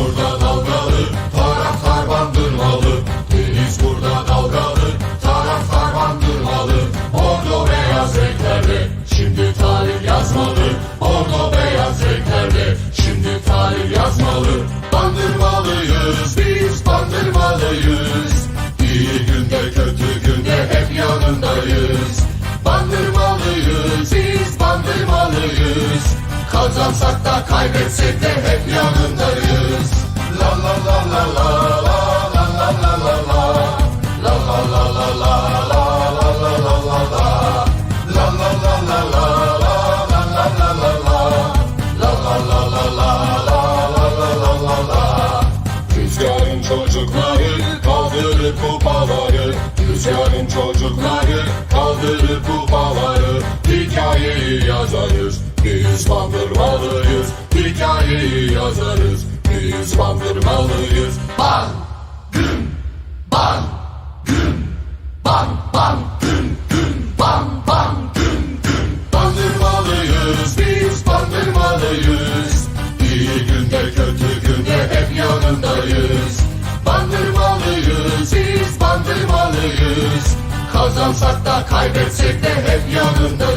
burada dalgalı, taraftar bandırmalı. Deniz burada dalgalı, taraftar bandırmalı. Bordo beyaz renklerde, şimdi tarih yazmalı. Bordo beyaz renklerde, şimdi tarih yazmalı. Bandırmalıyız, biz bandırmalıyız. İyi günde kötü günde hep yanındayız. Bandırmalıyız, biz bandırmalıyız. Kazansak da kaybetsek de hep çocukları kaldırır kupaları. Rüzgarın çocukları kaldırır kupaları. Hikayeyi yazarız biz bandırmalıyız. Hikayeyi yazarız biz bandırmalıyız. Ban gün ban gün ban ban gün gün ban ban gün gün Bandırmalıyız biz bandırmalıyız. İyi günde kötü günde hep yanındayız Bandırmalıyız biz bandırmalıyız. Kazansak da kaybetsek de hep yanındayız